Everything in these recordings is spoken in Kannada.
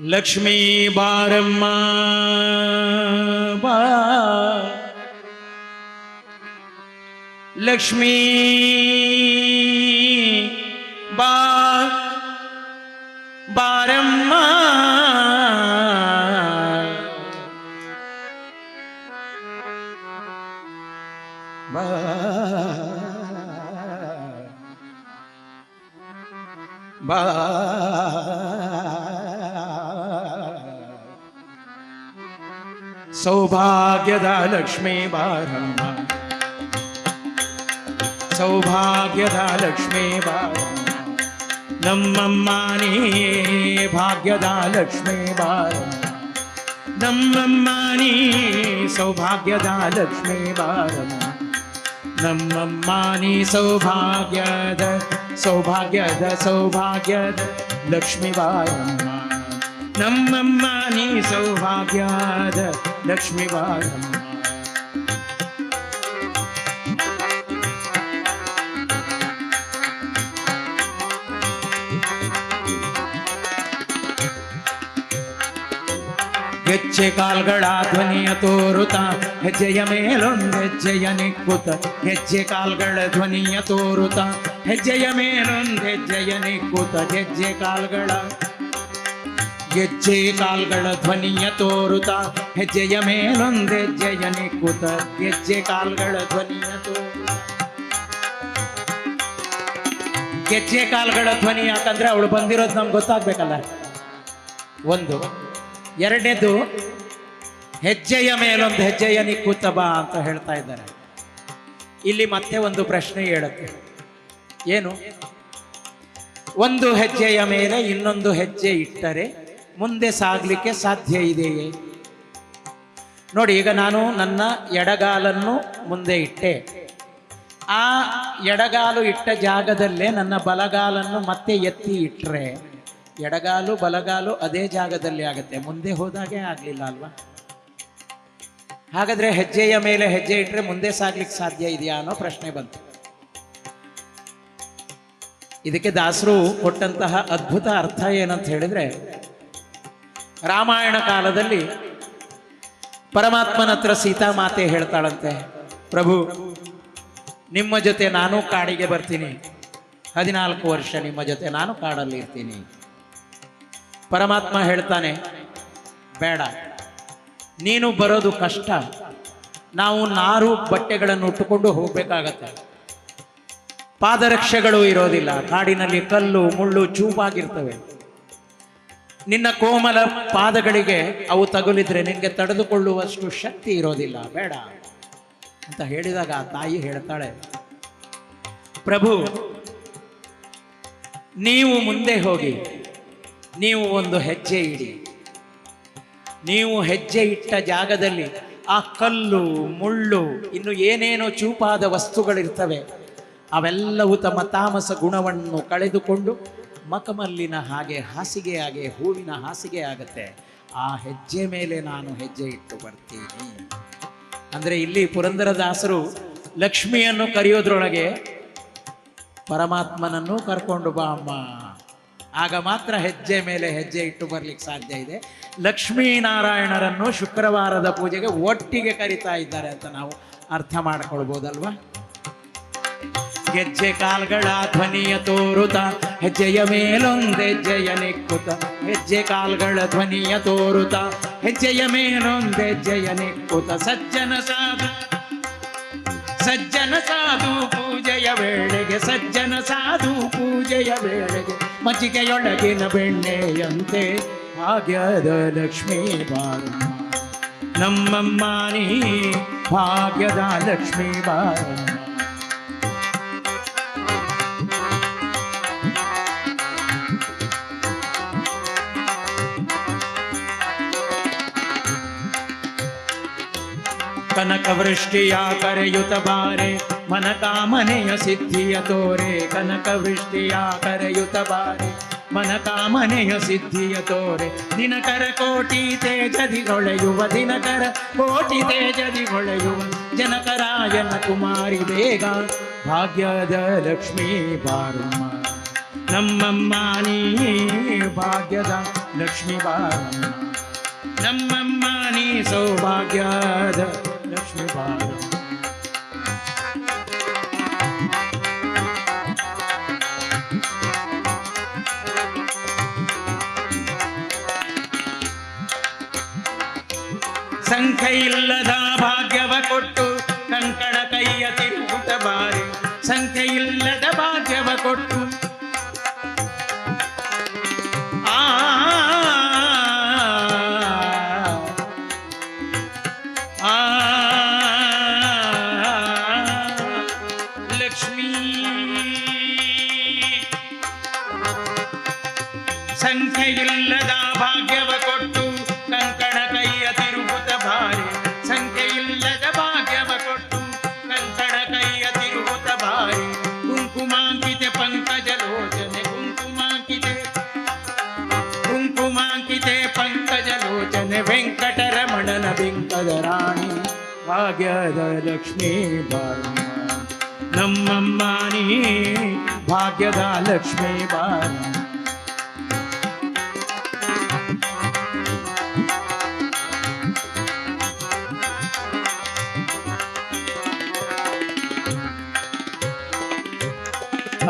ಲಕ್ಷ್ಮೀ ಬಾರಮ್ಮ ಬಾ. ಲಕ್ಷ್ಮೀ ಬಾ. ಬಾರಮ್ಮ. ಬಾ ಬಾ ಸೌಭಾಗ್ಯದ ಲಕ್ಷ್ಮೀ ಬಾರಮ್ಮ ಸೌಭಾಗ್ಯದ ಲಕ್ಷ್ಮೀ ಬಾರಮ್ಮ ನಮ್ಮಮ್ಮ ನೀ ಭಾಗ್ಯದ ಲಕ್ಷ್ಮೀ ಬಾರಮ್ಮ ನಮ್ಮಮ್ಮ ನೀ ಸೌಭಾಗ್ಯದ ಲಕ್ಷ್ಮೀ ಬಾರಮ್ಮ ನಮ್ಮಮ್ಮ ನೀ ನಮ್ಮಮ್ಮ ನೀ ಸೌಭಾಗ್ಯದ ಲಕ್ಷ್ಮೀ ಬಾರಮ್ಮ ಗೆಜ್ಜೆ ಕಾಲ್ಗಳ ಧ್ವನಿಯ ತೋರುತ್ತ ಹೆಜ್ಜೆಯ ಮೇಲೊಂದು ಹೆಜ್ಜೆಯ ನಿಕ್ಕುತ್ತ ಹೆಜ್ಜೆ ಕಾಲ್ಗಳ ಧ್ವನಿಯ ತೋರುತ್ತ ಹೆಜ್ಜೆಯ ಮೇಲೊಂದು ಹೆಜ್ಜೆಯ ನಿಕ್ಕುತ್ತ ಗೆಜ್ಜೆ ಕಾಲ್ಗಳ ಗೆಜ್ಜೆ ಕಾಲ್ಗಳ ಧ್ವನಿಯ ತೋರುತ, ಹೆಜ್ಜೆಯ ಮೇಲೊಂದು ಹೆಜ್ಜೆಯ ನಿಕ್ಕುತ್ತ ಗೆಜ್ಜೆ ಕಾಲ್ಗಳ ಧ್ವನಿಯ ತೋರುತ. ಗೆಜ್ಜೆ ಕಾಲ್ಗಳ ಧ್ವನಿ ಯಾಕಂದ್ರೆ ಅವಳು ಬಂದಿರೋದು ನಮ್ಗೆ ಗೊತ್ತಾಗ್ಬೇಕಲ್ಲ. ಒಂದು, ಎರಡನೇದು, ಹೆಜ್ಜೆಯ ಮೇಲೊಂದು ಹೆಜ್ಜೆಯ ನಿಕ್ಕುತ ಬಾ ಅಂತ ಹೇಳ್ತಾ ಇದ್ದಾರೆ. ಇಲ್ಲಿ ಮತ್ತೆ ಒಂದು ಪ್ರಶ್ನೆ ಹೇಳುತ್ತೆ. ಏನು? ಒಂದು ಹೆಜ್ಜೆಯ ಮೇಲೆ ಇನ್ನೊಂದು ಹೆಜ್ಜೆ ಇಟ್ಟರೆ ಮುಂದೆ ಸಾಗಲಿಕ್ಕೆ ಸಾಧ್ಯ ಇದೆಯೇ ನೋಡಿ, ಈಗ ನಾನು ನನ್ನ ಎಡಗಾಲನ್ನು ಮುಂದೆ ಇಟ್ಟೆ. ಆ ಎಡಗಾಲು ಇಟ್ಟ ಜಾಗದಲ್ಲೇ ನನ್ನ ಬಲಗಾಲನ್ನು ಮತ್ತೆ ಎತ್ತಿ ಇಟ್ಟರೆ ಎಡಗಾಲು, ಬಲಗಾಲು ಅದೇ ಜಾಗದಲ್ಲಿ ಆಗುತ್ತೆ. ಮುಂದೆ ಹೋದಾಗೆ ಆಗಲಿಲ್ಲ ಅಲ್ವಾ? ಹಾಗಾದ್ರೆ ಹೆಜ್ಜೆಯ ಮೇಲೆ ಹೆಜ್ಜೆ ಇಟ್ಟರೆ ಮುಂದೆ ಸಾಗ್ಲಿಕ್ಕೆ ಸಾಧ್ಯ ಇದೆಯಾ ಅನ್ನೋ ಪ್ರಶ್ನೆ ಬಂತು. ಇದಕ್ಕೆ ದಾಸರು ಕೊಟ್ಟಂತಹ ಅದ್ಭುತ ಅರ್ಥ ಏನಂತ ಹೇಳಿದ್ರೆ ರಾಮಾಯಣ ಕಾಲದಲ್ಲಿ ಪರಮಾತ್ಮನ ಹತ್ರ ಸೀತಾಮಾತೆ ಹೇಳ್ತಾಳಂತೆ, ಪ್ರಭು, ನಿಮ್ಮ ಜೊತೆ ನಾನು ಕಾಡಿಗೆ ಬರ್ತೀನಿ. ಹದಿನಾಲ್ಕು ವರ್ಷ ನಿಮ್ಮ ಜೊತೆ ನಾನು ಕಾಡಲ್ಲಿ ಇರ್ತೀನಿ. ಪರಮಾತ್ಮ ಹೇಳ್ತಾನೆ, ಬೇಡ, ನೀನು ಬರೋದು ಕಷ್ಟ. ನಾವು ನಾರು ಬಟ್ಟೆಗಳನ್ನು ಉಟ್ಟುಕೊಂಡು ಹೋಗಬೇಕಾಗತ್ತೆ. ಪಾದರಕ್ಷೆಗಳು ಇರೋದಿಲ್ಲ. ಕಾಡಿನಲ್ಲಿ ಕಲ್ಲು, ಮುಳ್ಳು ಚೂಪಾಗಿರ್ತವೆ. ನಿನ್ನ ಕೋಮಲ ಪಾದಗಳಿಗೆ ಅವು ತಗುಲಿದ್ರೆ ನಿನಗೆ ತಡೆದುಕೊಳ್ಳುವಷ್ಟು ಶಕ್ತಿ ಇರೋದಿಲ್ಲ. ಬೇಡ. ಅಂತ ಹೇಳಿದಾಗ ಆ ತಾಯಿ ಹೇಳ್ತಾಳೆ, ಪ್ರಭು, ನೀವು ಮುಂದೆ ಹೋಗಿ, ನೀವು ಒಂದು ಹೆಜ್ಜೆ ಇಡಿ. ನೀವು ಹೆಜ್ಜೆ ಇಟ್ಟ ಜಾಗದಲ್ಲಿ ಆ ಕಲ್ಲು, ಮುಳ್ಳು, ಇನ್ನು ಏನೇನೋ ಚೂಪಾದ ವಸ್ತುಗಳಿರ್ತವೆ, ಅವೆಲ್ಲವೂ ತಮ್ಮ ತಾಮಸ ಗುಣವನ್ನು ಕಳೆದುಕೊಂಡು ಮಕಮಲ್ಲಿನ ಹಾಗೆ ಹಾಸಿಗೆ ಹಾಗೆ, ಹೂವಿನ ಹಾಸಿಗೆ ಆಗುತ್ತೆ. ಆ ಹೆಜ್ಜೆ ಮೇಲೆ ನಾನು ಹೆಜ್ಜೆ ಇಟ್ಟು ಬರ್ತೀನಿ. ಅಂದರೆ ಇಲ್ಲಿ ಪುರಂದರದಾಸರು ಲಕ್ಷ್ಮಿಯನ್ನು ಕರೆಯೋದ್ರೊಳಗೆ ಪರಮಾತ್ಮನನ್ನು ಕರ್ಕೊಂಡು ಬಾ ಅಮ್ಮ. ಆಗ ಮಾತ್ರ ಹೆಜ್ಜೆ ಮೇಲೆ ಹೆಜ್ಜೆ ಇಟ್ಟು ಬರ್ಲಿಕ್ಕೆ ಸಾಧ್ಯ ಇದೆ. ಲಕ್ಷ್ಮೀನಾರಾಯಣರನ್ನು ಶುಕ್ರವಾರದ ಪೂಜೆಗೆ ಒಟ್ಟಿಗೆ ಕರಿತಾ ಇದ್ದಾರೆ ಅಂತ ನಾವು ಅರ್ಥ ಮಾಡ್ಕೊಳ್ಬೋದಲ್ವಾ? ಗೆಜ್ಜೆ ಕಾಲ್ಗಳ ಧ್ವನಿಯ ತೋರುತ, ಹೆಜ್ಜೆಯ ಮೇಲೊಂದೆ ಹೆಜ್ಜೆಯ ನಿಕ್ಕುತ್ತ ಹೆಜ್ಜೆ ಕಾಲ್ಗಳ ಧ್ವನಿಯ ತೋರುತ, ಹೆಜ್ಜೆಯ ಮೇಲೊಂದೆ ಹೆಜ್ಜೆಯ ನಿಕ್ಕುತ್ತ ಸಜ್ಜನ ಸಾಧು ಸಜ್ಜನ ಸಾಧು ಪೂಜೆಯ ವೇಳೆಗೆ, ಸಜ್ಜನ ಸಾಧು ಪೂಜೆಯ ವೇಳೆಗೆ, ಮಜ್ಜಿಗೆಯೊಳಗಿನ ಬೆಣ್ಣೆಯಂತೆ ಭಾಗ್ಯದ ಲಕ್ಷ್ಮೀ ಬಾರು ನಮ್ಮಮ್ಮ ನೀ ಭಾಗ್ಯದ ಲಕ್ಷ್ಮೀ ಬಾರಮ್ಮ. ಕನಕ ವೃಷ್ಟಿಯ ಕರೆಯುತ್ತ ಬಾರೆ ಮನ ಕಾಮನೆಯ ಸಿದ್ಧಿಯ ತೋರೆ, ಕನಕ ವೃಷ್ಟಿಯ ಕರೆಯುತ್ತ ಬಾರೆ ಮನ ಕಾಮನೆಯ ಸಿದ್ಧಿಯ ತೋರೆ. ದಿನಕರ ಕೋಟಿ ತೇಜದಿ ಹೊಳೆಯುವ, ದಿನಕರ ಕೋಟಿ ತೇಜದಿ ಹೊಳೆಯುವ, ಜನಕರಾಯನ ಕುಮಾರಿ ಬೇಗ, ಭಾಗ್ಯದ ಲಕ್ಷ್ಮೀ ಬಾರಮ್ಮ. ನಮ್ಮಮ್ಮ ನೀ ಭಾಗ್ಯದ ಲಕ್ಷ್ಮೀ ಬಾರಮ್ಮ. ನಮ್ಮಮ್ಮ ನೀ ಸೌಭಾಗ್ಯದ ಸಂಖ್ಯೆ ಇಲ್ಲದ ಭಾಗ್ಯವ ಕೊಟ್ಟು ಕಂಕಣ ಕೈಯ ತಿರುಗುತ್ತ ಬಾರಿ. ಸಂಖ್ಯೆ ಇಲ್ಲದ ಭಾಗ್ಯವ ಕೊಟ್ಟು ಸಂಖ್ಯೆಯಿಲ್ಲದ ಭಾಗ್ಯವ ಕೊಟ್ಟು ಕಂಕಣ ಕೈಯ ತಿರುಗುತ್ತ ಭಾರಿ ಸಂಖ್ಯೆಯಿಲ್ಲದ ಭಾಗ್ಯವ ಕೊಟ್ಟು ಕಂಕಣ ಕೈಯ ತಿರುಗುತ್ತ ಭಾರಿ ಕುಂಕುಮಾಂಕಿತೆ ಪಂಕಜ ಲೋಚನೆ ಕುಂಕುಮಾಂಕಿತೆ ಕುಂಕುಮಾಂಕಿತೆ ಪಂಕಜ ಲೋಚನೆ ವೆಂಕಟರಮಣನ ಬಿಂಕದ ರಾಣಿ ಭಾಗ್ಯದ ಲಕ್ಷ್ಮೀ ಬಾರಮ್ಮ ನಮ್ಮಮ್ಮ ನೀ ಭಾಗ್ಯದ ಲಕ್ಷ್ಮೀ ಬಾರಮ್ಮ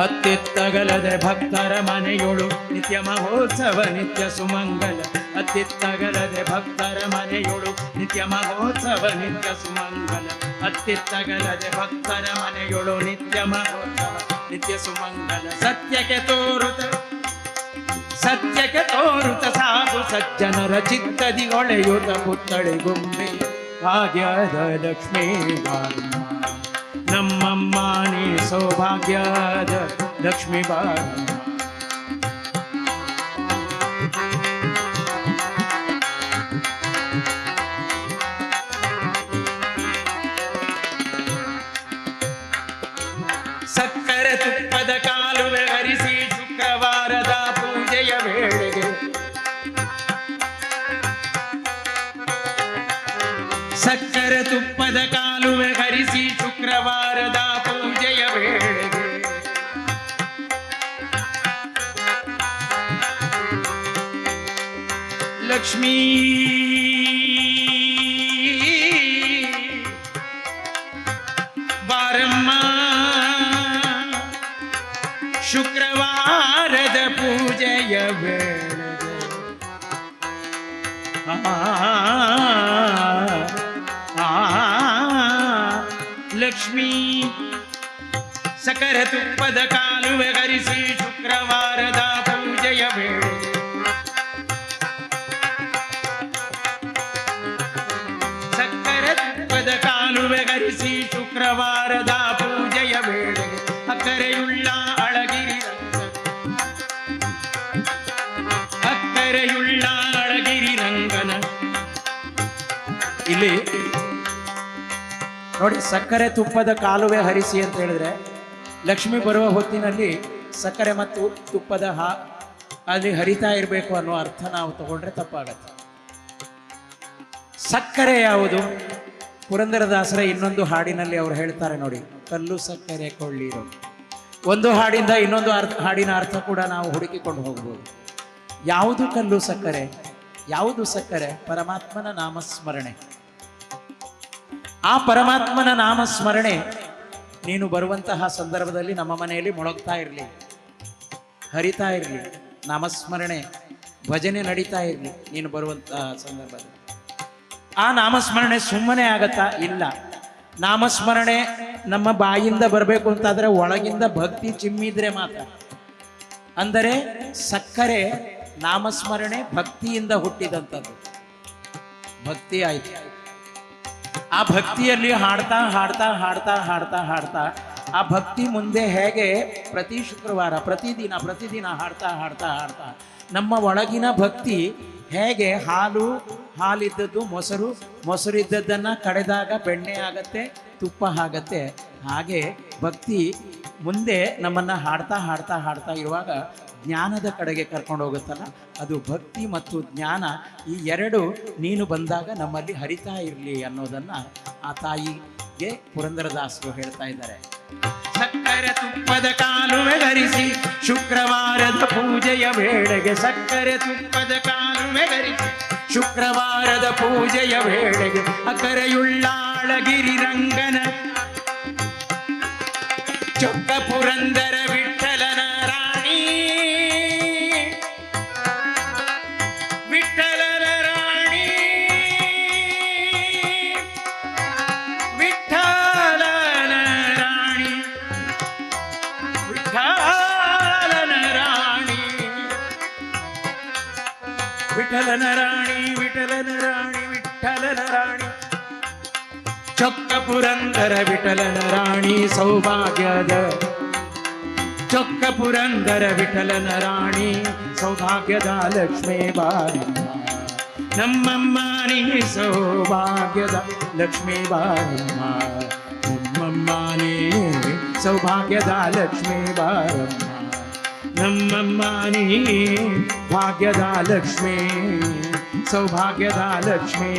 ಅತ್ತಿತ್ತಗಲದೆ ಭಕ್ತರ ಮನೆಯೊಳು ನಿತ್ಯ ಮಹೋತ್ಸವ, ನಿತ್ಯ ಸುಮಂಗಲ. ಅತ್ತಿತ್ತಗಲದೆ ಭಕ್ತರ ಮನೆಯೊಳು ನಿತ್ಯ ಮಹೋತ್ಸವ, ನಿತ್ಯ ಸುಮಂಗಲ. ಅತ್ತಿತ್ತಗಲದೆ ಭಕ್ತರ ಮನೆಯೊಳು ನಿತ್ಯ ಮಹೋತ್ಸವ, ನಿತ್ಯ ಸುಮಂಗಲ. ಸತ್ಯಕ್ಕೆ ತೋರುತ ಸತ್ಯಕ್ಕೆ ತೋರುತ ಸಾಧು ಸಜ್ಜನರ ಚಿತ್ತದಿ ಒಳೆಯುತ ಪುತ್ತಳಿ ಗುಂಬೆ ಭಾಗ್ಯದ ಲಕ್ಷ್ಮೀ ಬಾರಮ್ಮ ನಮ್ಮಮ್ಮ ನೀ ಸೌಭಾಗ್ಯದ ಲಕ್ಷ್ಮೀ ಬಾರಮ್ಮ ಸಕ್ಕರೆ ತುಪ್ಪದ ಕಾಲುವೆ ಹರಿಸಿ ಶುಕ್ರವಾರದ ಪೂಜೆಯ ವೇಳೆಗೆ ಸಕ್ಕರೆ ಲಕ್ಷ್ಮೀ ಬಾರಮ್ಮ ಶುಕ್ರವಾರದ ಪೂಜೆಯ ವೇಳೆಗೆ ಆ, ಆ, ಲಕ್ಷ್ಮೀ ಸಕರ ತುಪ್ಪದ ಕಾಲುವೆ ಹರಿಸಿ ಶುಕ್ರವಾರದ ಪೂಜೆಯ ವೇಳೆ ಕಾಲುವೆ ಶುಕ್ರವಾರದ ಪೂಜೆಯ ವೇಳೆ ಅಕ್ಕರೆಯುಳ್ಳ ಅಳಗಿರಿ. ಅಕ್ಕರೆಯುಳ್ಳ ಅಳಗಿರಿ ರಂಗನ. ಇಲ್ಲಿ ನೋಡಿ ಸಕ್ಕರೆ ತುಪ್ಪದ ಕಾಲುವೆ ಹರಿಸಿ ಅಂತ ಹೇಳಿದ್ರೆ ಲಕ್ಷ್ಮಿ ಬರುವ ಹೊತ್ತಿನಲ್ಲಿ ಸಕ್ಕರೆ ಮತ್ತು ತುಪ್ಪದ ಹಾ ಅಲ್ಲಿ ಹರಿತಾ ಇರಬೇಕು ಅನ್ನೋ ಅರ್ಥ ನಾವು ತಗೊಂಡ್ರೆ ತಪ್ಪಾಗತ್ತೆ. ಸಕ್ಕರೆ ಯಾವುದು? ಪುರಂದರದಾಸರ ಇನ್ನೊಂದು ಹಾಡಿನಲ್ಲಿ ಅವರು ಹೇಳ್ತಾರೆ ನೋಡಿ, ಕಲ್ಲು ಸಕ್ಕರೆ ಕೊಳ್ಳಿರೋ. ಒಂದು ಹಾಡಿಂದ ಇನ್ನೊಂದು ಅರ್ಥ, ಹಾಡಿನ ಅರ್ಥ ಕೂಡ ನಾವು ಹುಡುಕಿಕೊಂಡು ಹೋಗ್ಬೋದು. ಯಾವುದು ಕಲ್ಲು ಸಕ್ಕರೆ, ಯಾವುದು ಸಕ್ಕರೆ? ಪರಮಾತ್ಮನ ನಾಮಸ್ಮರಣೆ. ಆ ಪರಮಾತ್ಮನ ನಾಮಸ್ಮರಣೆ ನೀನು ಬರುವಂತಹ ಸಂದರ್ಭದಲ್ಲಿ ನಮ್ಮ ಮನೆಯಲ್ಲಿ ಮೊಳಗ್ತಾ ಇರಲಿ, ಹರಿತಾ ಇರಲಿ, ನಾಮಸ್ಮರಣೆ, ಭಜನೆ ನಡೀತಾ ಇರಲಿ, ನೀನು ಬರುವಂತಹ ಸಂದರ್ಭದಲ್ಲಿ. ಆ ನಾಮಸ್ಮರಣೆ ಸುಮ್ಮನೆ ಆಗತ್ತಾ? ಇಲ್ಲ. ನಾಮಸ್ಮರಣೆ ನಮ್ಮ ಬಾಯಿಂದ ಬರಬೇಕು ಅಂತಾದ್ರೆ ಒಳಗಿಂದ ಭಕ್ತಿ ಚಿಮ್ಮಿದ್ರೆ ಮಾತ್ರ. ಅಂದರೆ ಸಕ್ಕರೆ ನಾಮಸ್ಮರಣೆ ಭಕ್ತಿಯಿಂದ ಹುಟ್ಟಿದಂಥದ್ದು. ಭಕ್ತಿ ಆಯ್ತು. ಆ ಭಕ್ತಿಯಲ್ಲಿ ಹಾಡ್ತಾ ಹಾಡ್ತಾ ಹಾಡ್ತಾ ಹಾಡ್ತಾ ಹಾಡ್ತಾ, ಆ ಭಕ್ತಿ ಮುಂದೆ ಹೇಗೆ ಪ್ರತಿ ಶುಕ್ರವಾರ, ಪ್ರತಿದಿನ ಪ್ರತಿದಿನ ಹಾಡ್ತಾ ಹಾಡ್ತಾ ಹಾಡ್ತಾ, ನಮ್ಮ ಒಳಗಿನ ಭಕ್ತಿ ಹೇಗೆ ಹಾಲು ಹಾಲಿದ್ದದ್ದು ಮೊಸರು, ಮೊಸರಿದ್ದದ್ದನ್ನು ಕಡೆದಾಗ ಬೆಣ್ಣೆ ಆಗತ್ತೆ, ತುಪ್ಪ ಆಗತ್ತೆ. ಹಾಗೆ ಭಕ್ತಿ ಮುಂದೆ ನಮ್ಮನ್ನು ಹಾಡ್ತಾ ಹಾಡ್ತಾ ಹಾಡ್ತಾ ಇರುವಾಗ ಜ್ಞಾನದ ಕಡೆಗೆ ಕರ್ಕೊಂಡು ಹೋಗುತ್ತಲ್ಲ, ಅದು ಭಕ್ತಿ ಮತ್ತು ಜ್ಞಾನ ಈ ಎರಡು ನೀನು ಬಂದಾಗ ನಮ್ಮಲ್ಲಿ ಹರಿತಾ ಇರಲಿ ಅನ್ನೋದನ್ನು ಆ ತಾಯಿಗೆ ಪುರಂದರದಾಸರು ಹೇಳ್ತಾ ಇದ್ದಾರೆ. ಸಕ್ಕರೆ ತುಪ್ಪದ ಕಾಲುವೆ ಧರಿಸಿ ಶುಕ್ರವಾರದ ಪೂಜೆಯ ವೇಳೆಗೆ ಸಕ್ಕರೆ ತುಪ್ಪದ ಕಾಲುವೆ ಧರಿಸಿ ಶುಕ್ರವಾರದ ಪೂಜೆಯ ವೇಳೆಗೆ ಅಕರೆಯುಳ್ಳಾಳಗಿರಿ ರಂಗನ ಚೊಕ್ಕ ಪುರಂದರ ವಿಠಲನ ರಾಣಿ ವಿಠಲನ ರಾಣಿ ವಿಠಲನ ರಾಣಿ ವಿಠಲನ ರಾಣಿ ವಿಠಲನ ರಾಣಿ ಚೊಕ್ಕ ಪುರಂದರ ವಿಠಲನ ರಾಣಿ ಸೌಭಾಗ್ಯದ. ಚೊಕ್ಕ ಪುರಂದರ ವಿಠಲನ ರಾಣಿ ಸೌಭಾಗ್ಯದ ಲಕ್ಷ್ಮೀ ಬಾರಮ್ಮ ನಮ್ಮಮ್ಮ ನೀ ಸೌಭಾಗ್ಯದ ಲಕ್ಷ್ಮೀ ಬಾರಮ್ಮ ನಮ್ಮಮ್ಮ ನೀ ಸೌಭಾಗ್ಯದ ಲಕ್ಷ್ಮೀ ಬಾರಮ್ಮ ನಮ್ಮಮ್ಮ ನೀ ಭಾಗ್ಯದ ಲಕ್ಷ್ಮೀ, ಸೌಭಾಗ್ಯದ ಲಕ್ಷ್ಮೀ.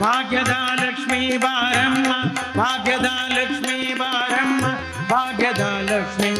భాగ్యదా లక్ష్మీ బారమ్మ భాగ్యదా లక్ష్మీ బారమ్మ భాగ్యదా లక్ష్మీ